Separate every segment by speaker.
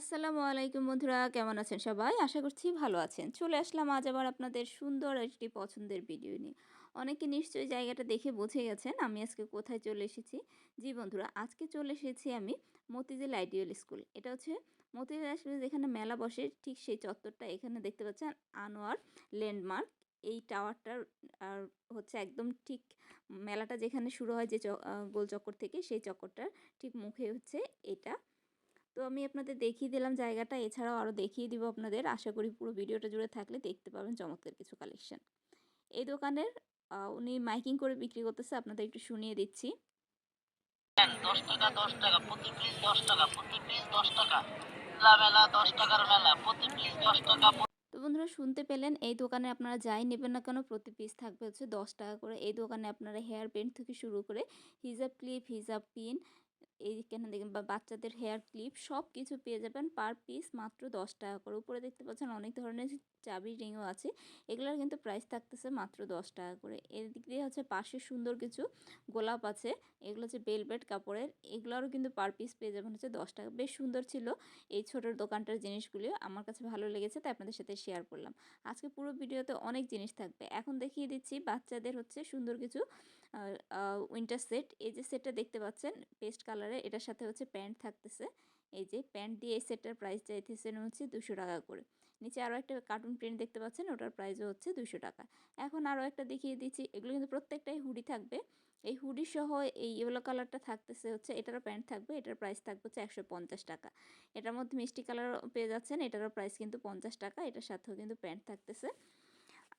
Speaker 1: আসসালামু আলাইকুম বন্ধুরা, কেমন আছেন সবাই? আশা করছি ভালো আছেন। চলে আসলাম আজ আবার আপনাদের সুন্দর একটি পছন্দের ভিডিও নিয়ে। অনেকে নিশ্চয়ই জায়গাটা দেখে বুঝে গেছেন আমি আজকে কোথায় চলে এসেছি। জি বন্ধুরা, আজকে চলে এসেছি আমি মতিঝিল আইডিয়াল স্কুল এটা হচ্ছে মতিঝিল স্কুলে যেখানে মেলা বসে ঠিক সেই চত্বরটা। এখানে দেখতে পাচ্ছেন আনোয়ার ল্যান্ডমার্ক। এই টাওয়ারটার আর হচ্ছে একদম ঠিক মেলাটা যেখানে শুরু হয় যে গোল চক্কর থেকে সেই চক্করটার ঠিক মুখে হচ্ছে এটা। তো আমি আপনাদের দেখিয়ে দিলাম জায়গাটা। এছাড়াও আরও দেখিয়ে দিব আপনাদের। আশা করি পুরো ভিডিওটা জুড়ে থাকলে দেখতে পাবেন চমৎকার কিছু কালেকশন এই দোকানের উনি মাইকিং করে বিক্রি করতেছে আপনাদের একটু শুনিয়ে দিচ্ছি।
Speaker 2: দশ টাকা দশ টাকা প্রতি পিস দশ টাকা প্রতি পিস দশ টাকা। মেলা দশ টাকার মেলা প্রতি পিস দশ টাকা
Speaker 1: তো বন্ধুরা শুনতে পেলেন এই দোকানে আপনারা যাই নেবেন না কেন প্রতি পিস থাকবে হচ্ছে দশ টাকা করে। এই দোকানে আপনারা হেয়ার পেন্ট থেকে শুরু করে হিজাব ক্লিপ হিজাব পিন এইখানে দেখবেন বা বাচ্চাদের হেয়ার ক্লিপ সব কিছু পেয়ে যাবেন পার পিস মাত্র দশ টাকা করে। উপরে দেখতে পাচ্ছেন অনেক ধরনের চাবি রিংও আছে। এগুলোর কিন্তু প্রাইস থাকতেছে মাত্র দশ টাকা করে। এর দিক দিয়ে হচ্ছে পাশে সুন্দর কিছু গোলাপ আছে। এগুলো হচ্ছে বেলভেট কাপড়ের। এগুলোরও কিন্তু পার পিস পেয়ে যাবেন হচ্ছে দশ টাকা। বেশ সুন্দর ছিল এই ছোটোর দোকানটার জিনিসগুলিও আমার কাছে ভালো লেগেছে, তাই আপনাদের সাথে শেয়ার করলাম। আজকে পুরো ভিডিওতে অনেক জিনিস থাকবে। এখন দেখিয়ে দিচ্ছি বাচ্চাদের হচ্ছে সুন্দর কিছু উইন্টার সেট এই যে সেটটা দেখতে পাচ্ছেন পেস্ট কালারের এটার সাথে হচ্ছে প্যান্ট থাকতেছে। এই যে প্যান্ট দিয়ে এই সেটটার প্রাইস চাইতেছেন হচ্ছে দুশো টাকা করে। নিচে আরও একটা কার্টুন প্রিন্ট দেখতে পাচ্ছেন, ওটার প্রাইসও হচ্ছে দুশো টাকা। এখন আরও একটা দেখিয়ে দিচ্ছি, এগুলো কিন্তু প্রত্যেকটাই হুডি থাকবে। এই হুডি সহ এই ইয়েলো কালারটা থাকতেছে হচ্ছে, এটারও প্যান্ট থাকবে, এটার প্রাইস থাকবে হচ্ছে একশো পঞ্চাশ টাকা। এটার মধ্যে মিষ্টি কালার পেয়ে যাচ্ছেন, এটারও প্রাইস কিন্তু পঞ্চাশ টাকা, এটার সাথেও কিন্তু প্যান্ট থাকতেছে।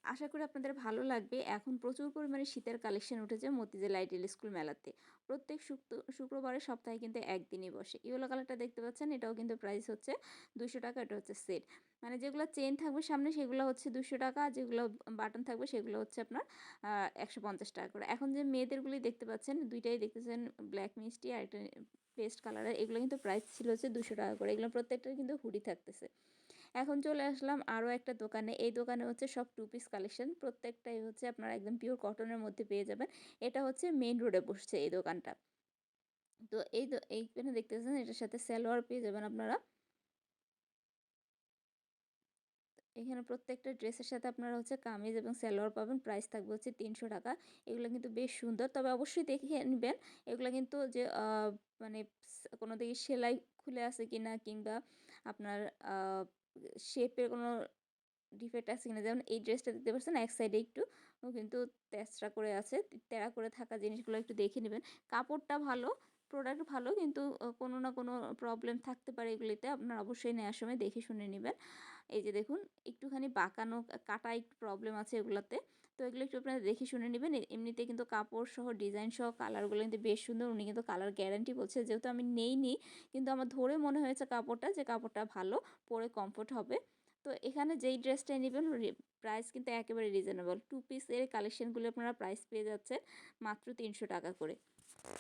Speaker 1: আশা করি আপনাদের ভালো লাগবে। এখন প্রচুর পরিমাণে শীতের কালেকশন উঠেছে মতিঝিল আইডিয়াল স্কুল মেলাতে। প্রত্যেক শুক্রবারের সপ্তাহে কিন্তু একদিনই বসে। ইয়েলো কালারটা দেখতে পাচ্ছেন, এটাও কিন্তু প্রাইস হচ্ছে দুশো টাকা, এটা হচ্ছে সেট মানে যেগুলো চেন থাকবে সামনে সেগুলো হচ্ছে দুশো টাকা যেগুলো বাটন থাকবে সেগুলো হচ্ছে আপনার একশো পঞ্চাশ টাকা করে। এখন যে মেয়েদেরগুলি দেখতে পাচ্ছেন, দুইটাই দেখতেছেন ব্ল্যাক মিষ্টি আর একটা পেস্ট কালারের এগুলো কিন্তু প্রাইস ছিল হচ্ছে দুশো টাকা করে। এগুলো প্রত্যেকটার কিন্তু হুডি থাকতেছে। এখন চলে আসলাম আরও একটা দোকানে। এই দোকানে হচ্ছে সব টু পিস কালেকশন প্রত্যেকটাই হচ্ছে আপনারা একদম পিওর কটনের মধ্যে পেয়ে যাবেন। এটা হচ্ছে মেইন রোডে বসছে এই দোকানটা। তো এই এইখানে দেখতেছেন এটার সাথে সালোয়ার পেয়ে যাবেন আপনারা। এখানে প্রত্যেকটা ড্রেসের সাথে আপনারা হচ্ছে কামিজ এবং সালোয়ার পাবেন। প্রাইস থাকবে হচ্ছে তিনশো টাকা। এগুলো কিন্তু বেশ সুন্দর। তবে অবশ্যই দেখে নেবেন, এগুলো কিন্তু যে মানে কোনো দিকে সেলাই খুলে আছে কিনা কিংবা আপনার শেপের কোনো ডিফেক্ট আছে কিনা, যেমন এই ড্রেসটা দেখতে পাচ্ছেন এক সাইডে একটু কিন্তু তেসরা করে আছে, তেরা করে থাকা জিনিসগুলো একটু দেখে নেবেন। কাপড়টা ভালো প্রোডাক্ট ভালো, কিন্তু কোনো না কোনো প্রবলেম থাকতে পারে এগুলিতে, আপনার অবশ্যই নেওয়ার সময় দেখে শুনে নেবেন। এই যে দেখুন, একটুখানি বাঁকানো, কাটা একটু প্রবলেম আছে এগুলোতে। তো এগুলো একটু আপনারা দেখে শুনে নেবেন। এমনিতে কিন্তু কাপড় সহ ডিজাইন সহ কালারগুলো কিন্তু বেশ সুন্দর। উনি কিন্তু কালার গ্যারান্টি বলছে। যেহেতু আমি নেইনি, কিন্তু আমার ধরে মনে হয়েছে কাপড়টা যে কাপড়টা ভালো, পরে কমফোর্ট হবে। তো এখানে যেই ড্রেসটাই নেবেন প্রাইস কিন্তু একেবারে রিজনেবল টু পিসের কালেকশানগুলো আপনারা প্রাইস পেয়ে যাচ্ছেন মাত্র তিনশো টাকা করে।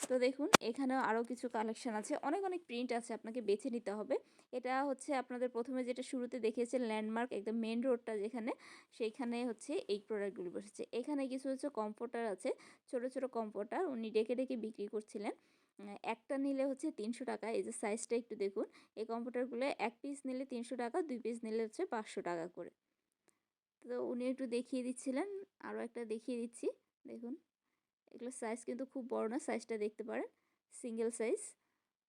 Speaker 1: তো দেখুন, এখানেও আরও কিছু কালেকশান আছে। অনেক অনেক প্রিন্ট আছে, আপনাকে বেছে নিতে হবে। এটা হচ্ছে আপনাদের প্রথমে যেটা শুরুতে দেখিয়েছেন ল্যান্ডমার্ক একদম মেন রোডটা যেখানে, সেইখানে হচ্ছে এই প্রোডাক্টগুলি বসেছে। এখানে কিছু হচ্ছে কম্পোটার আছে, ছোট ছোট কম্পোটার উনি ডেকে ডেকে বিক্রি করছিলেন। একটা নিলে হচ্ছে তিনশো টাকা। এই যে সাইজটা একটু দেখুন, এই কম্পিউটারগুলো এক পিস নিলে তিনশো টাকা, দুই পিস নিলে হচ্ছে পাঁচশো টাকা করে। তো উনি একটু দেখিয়ে দিচ্ছিলেন আরও একটা দেখিয়ে দিচ্ছি। দেখুন। এগুলোর সাইজ কিন্তু খুব বড় না সাইজটা দেখতে পারেন সিঙ্গেল সাইজ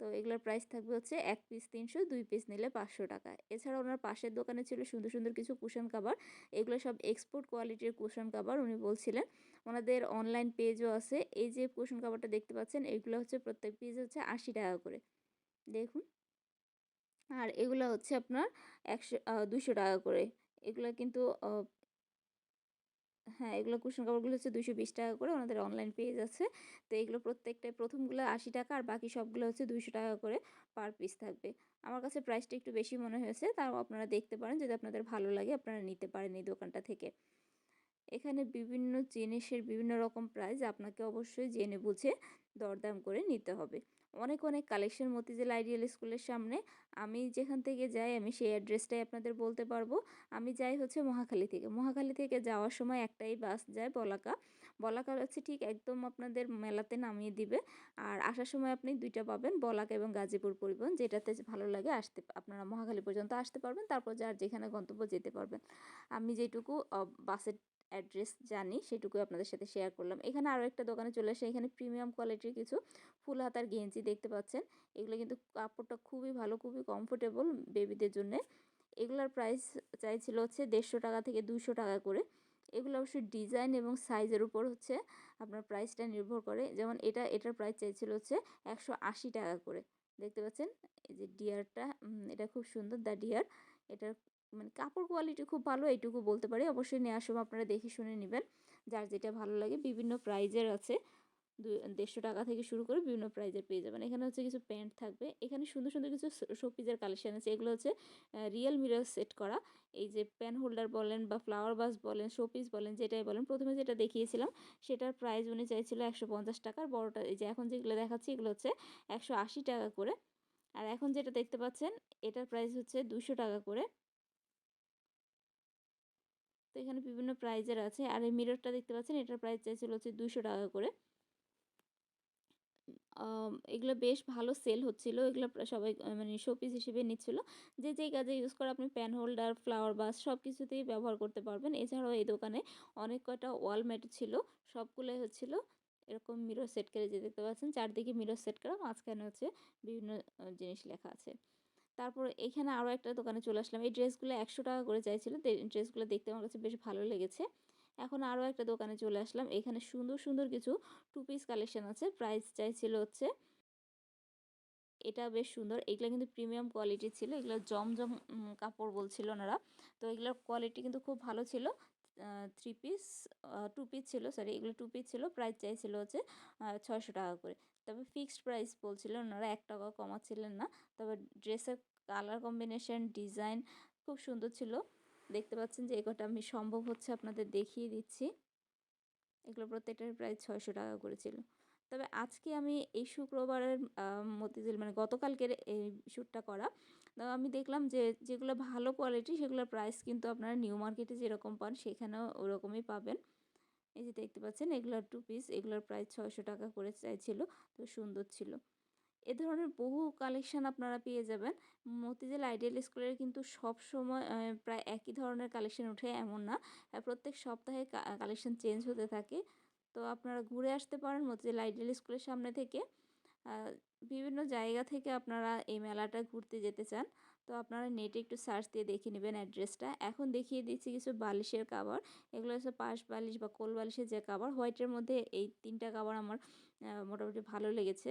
Speaker 1: তো এগুলোর প্রাইস থাকবে হচ্ছে এক পিস তিনশো, দুই পিস নিলে পাঁচশো টাকা। এছাড়া ওনার পাশের দোকানে ছিল সুন্দর সুন্দর কিছু কুশন কাবার এগুলো সব এক্সপোর্ট কোয়ালিটির কুশন কাবার উনি বলছিলেন। ওনাদের অনলাইন পেজও আছে, এই যে কুশন কাবারটা দেখতে পাচ্ছেন, এগুলো হচ্ছে প্রত্যেক পিস হচ্ছে আশি টাকা করে। দেখুন। আর এগুলো হচ্ছে আপনার একশো দুশো টাকা করে। এগুলো কিন্তু হ্যাঁ এগুলো কুশন কাপড়গুলো হচ্ছে দুশো বিশ টাকা করে ওনাদের অনলাইন পেজ আছে। তো এগুলো প্রত্যেকটাই প্রথমগুলো আশি টাকা আর বাকি সবগুলো হচ্ছে দুশো টাকা করে পার পিস থাকবে। আমার কাছে প্রাইসটা একটু বেশি মনে হয়েছে, তাও আপনারা দেখতে পারেন যদি আপনাদের ভালো লাগে, আপনারা নিতে পারেন এই দোকানটা থেকে। এখানে বিভিন্ন জিনিসের বিভিন্ন রকম প্রাইস আপনাকে অবশ্যই জেনে বুঝে দরদাম করে নিতে হবে। অনেক অনেক কালেকশন মতিঝিল আইডিয়াল স্কুলের সামনে। আমি যেখান থেকে যাই, আমি সেই অ্যাড্রেসটাই আপনাদের বলতে পারব। আমি যাই হচ্ছে মহাখালী থেকে। মহাখালী থেকে যাওয়ার সময় একটাই বাস যায় বলাকা। বলাকা হচ্ছে ঠিক একদম আপনাদের মেলাতে নামিয়ে দিবে। আর আসার সময় আপনি দুইটা পাবেন, বলাকা এবং গাজীপুর পরিবহন। যেটাতে ভালো লাগে আসতে, আপনারা মহাখালী পর্যন্ত আসতে পারবেন। তারপর যার যেখানে গন্তব্য যেতে পারবেন। আমি যেটুকু বাসের অ্যাড্রেস জানি, সেটুকুই আপনাদের সাথে শেয়ার করলাম। এখানে আরও একটা দোকানে চলে আসে, এখানে প্রিমিয়াম কোয়ালিটির কিছু ফুল হাতার গেঞ্জি দেখতে পাচ্ছেন। এগুলো কিন্তু কাপড়টা খুবই ভালো, খুবই কমফোর্টেবল বেবিদের জন্যে। এগুলোর প্রাইস চাইছিল হচ্ছে দেড়শো টাকা থেকে দুশো টাকা করে। এগুলো অবশ্যই ডিজাইন এবং সাইজের উপর হচ্ছে আপনার প্রাইসটা নির্ভর করে। যেমন এটা, এটার প্রাইস চাইছিল হচ্ছে একশো আশি টাকা করে। দেখতে পাচ্ছেন? এই যে ডিয়ারটা এটা খুব সুন্দর দ্য ডিয়ার এটার মানে কাপড় কোয়ালিটি খুব ভালো, এইটুকু বলতে পারি। অবশ্যই নেওয়ার সময় আপনারা দেখে শুনে নেবেন। যার যেটা ভালো লাগে, বিভিন্ন প্রাইজের আছে। দেড়শো টাকা থেকে শুরু করে বিভিন্ন প্রাইজের পেয়ে যাবেন। এখানে হচ্ছে কিছু প্যান্ট থাকবে। এখানে সুন্দর সুন্দর কিছু শোপিজের কালেকশান আছে। এগুলো হচ্ছে রিয়েল মিরর সেট করা। এই যে প্যান হোল্ডার বলেন বা ফ্লাওয়ার বাস বলেন শোপিস বলেন, যেটাই বলেন, প্রথমে যেটা দেখিয়েছিলাম, সেটার প্রাইস উনি চাইছিল একশো পঞ্চাশ টাকার বড়টা, এই যে এখন যেগুলো দেখাচ্ছি, এগুলো হচ্ছে একশো আশি টাকা করে। আর এখন যেটা দেখতে পাচ্ছেন, এটার প্রাইস হচ্ছে দুশো টাকা করে। তো এখানে বিভিন্ন প্রাইজের আছে। আর এই মিররটা দেখতে পাচ্ছেন, এটার প্রাইস চাইছিল হচ্ছে দুশো টাকা করে। এগুলো বেশ ভালো সেল হচ্ছিল। এগুলো সবাই মানে শোপিস হিসেবে নিচ্ছিল। যে যেই কাজে ইউজ করে আপনি প্যান হোল্ডার ফ্লাওয়ার বাস সব কিছুতেই ব্যবহার করতে পারবেন। এছাড়াও এই দোকানে অনেক কয়টা ওয়াল ম্যাট ছিল, সবগুলোই হচ্ছিল। এরকম মিরর সেট করে যে দেখতে পাচ্ছেন, চারদিকে মিরর সেট করা, মাঝখানে হচ্ছে বিভিন্ন জিনিস লেখা আছে। তারপর এখানে আরও একটা দোকানে চলে আসলাম। এই ড্রেসগুলো একশো টাকা করে চাইছিল। ড্রেসগুলো দেখতে আমার কাছে বেশ ভালো লেগেছে। এখন আরও একটা দোকানে চলে আসলাম। এখানে সুন্দর সুন্দর কিছু টু পিস কালেকশন আছে। প্রাইস চাইছিল হচ্ছে এটা বেশ সুন্দর। এগুলো কিন্তু প্রিমিয়াম কোয়ালিটি ছিল। এগুলো জমজম কাপড় বলছিল ওনারা। তো এগুলোর কোয়ালিটি কিন্তু খুব ভালো ছিল। থ্রি পিস টু পিস ছিল সরি এগুলো টু পিস ছিল। প্রাইস চাইছিল হচ্ছে ছয়শো টাকা করে। তবে ফিক্সড প্রাইস বলছিল, ওনারা এক টাকা কমাচ্ছিলেন না। তবে ড্রেসের কালার কম্বিনেশন ডিজাইন খুব সুন্দর ছিল। দেখতে পাচ্ছেন যে এগোটা আমি সম্ভব হচ্ছে আপনাদের দেখিয়ে দিচ্ছি। এগুলো প্রত্যেকটার প্রায় ছয়শো টাকা করেছিল তবে আজকে আমি এই শুক্রবারের মতিঝিল মানে গতকালকের এই শ্যুটটা করা। তো আমি দেখলাম যে যেগুলো ভালো কোয়ালিটি সেগুলোর প্রাইস কিন্তু আপনারা নিউ মার্কেটে যেরকম পান, সেখানেও ওরকমই পাবেন। এই যে দেখতে পাচ্ছেন, এগুলোর টু পিস এগুলোর প্রাইস ছয়শো টাকা করে চাইছিল, তো সুন্দর ছিল। এ ধরনের বহু কালেকশান আপনারা পেয়ে যাবেন। মতিঝিল আইডিয়াল স্কুলের কিন্তু সব সময় প্রায় একই ধরনের কালেকশান ওঠে, এমন না। প্রত্যেক সপ্তাহে কালেকশান চেঞ্জ হতে থাকে। তো আপনারা ঘুরে আসতে পারেন মতিঝিল আইডিয়াল স্কুলের সামনে থেকে। বিভিন্ন জায়গা থেকে আপনারা এই মেলাটা ঘুরতে যেতে চান। তো আপনারা নেটে একটু সার্চ দিয়ে দেখে নেবেন অ্যাড্রেসটা এখন দেখিয়ে দিচ্ছি কিছু বালিশের কাবার এগুলো হচ্ছে পাশ বালিশ বা কোল বালিশের যে কাবার হোয়াইটের মধ্যে এই তিনটা কাবার আমার মোটামুটি ভালো লেগেছে।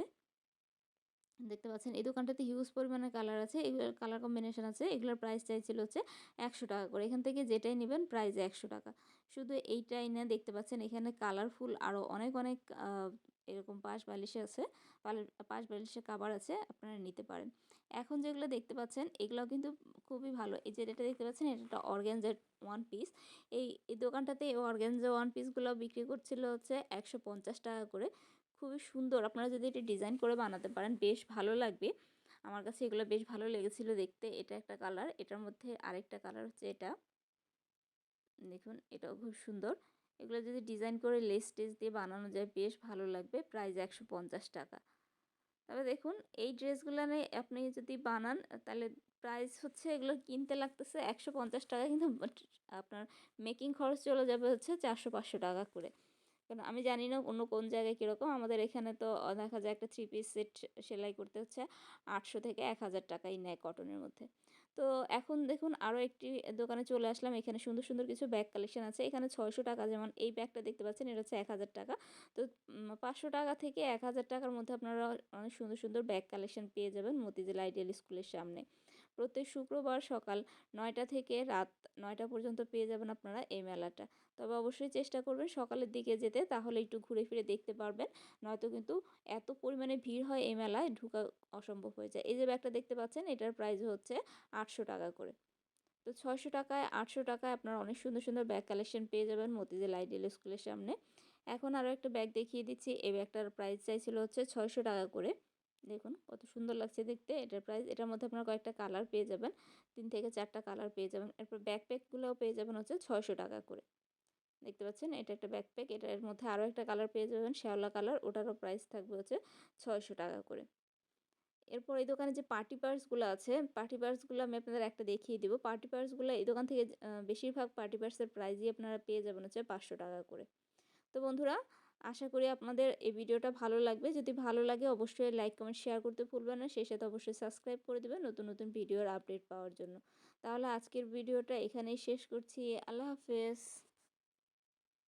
Speaker 1: দেখতে পাচ্ছেন, এই দোকানটাতে হিউজ পরিমাণে কালার আছে। এগুলোর কালার কম্বিনেশন আছে। এগুলোর প্রাইস চাইছিল হচ্ছে একশো টাকা করে। এখান থেকে যেটাই নেবেন প্রাইস একশো টাকা। শুধু এইটাই না, দেখতে পাচ্ছেন এখানে কালারফুল আরও অনেক অনেক এরকম পাশ বালিশে আছে। পাশ বালিশে কাবার আছে, আপনারা নিতে পারেন। এখন যেগুলো দেখতে পাচ্ছেন এগুলো কিন্তু খুবই ভালো। এই যে এটা দেখতে পাচ্ছেন, এটা একটা অর্গ্যানজার ওয়ান পিস এই এই দোকানটাতে এই অর্গ্যানজা ওয়ান পিসগুলো বিক্রি করছিল হচ্ছে একশো পঞ্চাশ টাকা করে। খুবই সুন্দর। আপনারা যদি এটা ডিজাইন করে বানাতে পারেন, বেশ ভালো লাগবে। আমার কাছে এগুলো বেশ ভালো লেগেছিলো দেখতে। এটা একটা কালার এটার মধ্যে আরেকটা কালার হচ্ছে এটা। দেখুন, এটাও খুব সুন্দর। এগুলো যদি ডিজাইন করে লেস টেস দিয়ে বানানো যায়, বেশ ভালো লাগবে। প্রাইস একশো পঞ্চাশ টাকা। তবে দেখুন, এই ড্রেসগুলো আপনি যদি বানান, তাহলে প্রাইস হচ্ছে এগুলো কিনতে লাগতেছে একশো পঞ্চাশ টাকা, কিন্তু আপনার মেকিং খরচ চলে যাবে হচ্ছে চারশো পাঁচশো টাকা করে। কারণ আমি জানি না অন্য কোন জায়গায় কীরকম। আমাদের এখানে তো দেখা যায় একটা থ্রি পিস সেট সেলাই করতে হচ্ছে আটশো থেকে এক হাজার টাকাই নেয় কটনের মধ্যে। তো এখন দেখুন আরও একটি দোকানে চলে আসলাম। এখানে সুন্দর সুন্দর কিছু ব্যাগ কালেকশন আছে। এখানে ছয়শো টাকা যেমন এই ব্যাগটা দেখতে পাচ্ছেন, এটা হচ্ছে এক হাজার টাকা। তো পাঁচশো টাকা থেকে এক হাজার টাকার মধ্যে আপনারা অনেক সুন্দর সুন্দর ব্যাগ কালেকশন পেয়ে যাবেন মতিঝিল আইডিয়াল স্কুলের সামনে। প্রত্যেক শুক্রবার সকাল নয়টা থেকে রাত নয়টা পর্যন্ত পেয়ে যাবেন আপনারা এই মেলাটা। তবে অবশ্যই চেষ্টা করবেন সকালের দিকে যেতে, তাহলে একটু ঘুরে ফিরে দেখতে পারবেন। নয়তো কিন্তু এত পরিমাণে ভিড় হয় এই মেলায়, ঢুকা অসম্ভব হয়ে যায়। এই যে ব্যাগটা দেখতে পাচ্ছেন, এটার প্রাইস হচ্ছে আটশো টাকা করে। তো ছয়শো টাকায়, আটশো টাকায় আপনারা অনেক সুন্দর সুন্দর ব্যাগ কালেকশন পেয়ে যাবেন মতিঝিল আইডিয়াল স্কুলের সামনে। এখন আরও একটা ব্যাগ দেখিয়ে দিচ্ছি। এই ব্যাগটার প্রাইস চাইছিল হচ্ছে ছয়শো টাকা করে। দেখুন কত সুন্দর লাগছে দেখতে। এটার প্রাইস এটার মধ্যে আপনারা কয়েকটা কালার পেয়ে যাবেন। তিন থেকে চারটা কালার পেয়ে যাবেন। এরপর ব্যাকপ্যাকগুলোও পেয়ে যাবেন হচ্ছে ছয়শো টাকা করে। দেখতে পাচ্ছেন? এটা একটা ব্যাকপ্যাক এটার মধ্যে আরও একটা কালার পেয়ে যাবেন, শ্যাওলা কালার ওটারও প্রাইস থাকবে হচ্ছে ছয়শো টাকা করে। এরপর এই দোকানে যে পার্টি পার্সগুলো আছে পার্টি পার্সগুলো আমি আপনাদের একটা দেখিয়ে দিব। পার্টি পার্সগুলো এই দোকান থেকে বেশিরভাগ পার্টি পার্সের প্রাইসই আপনারা পেয়ে যাবেন হচ্ছে পাঁচশো টাকা করে। তো বন্ধুরা আশা করি আপনাদের এই ভিডিওটা ভালো লাগবে। যদি ভালো লাগে অবশ্যই লাইক, কমেন্ট, শেয়ার করতে ভুলবেন না। সেই সাথে অবশ্যই সাবস্ক্রাইব করে দেবেন নতুন নতুন ভিডিওর আপডেট পাওয়ার জন্য। তাহলে আজকের ভিডিওটা এখানেই শেষ করছি। আল্লাহ হাফেজ।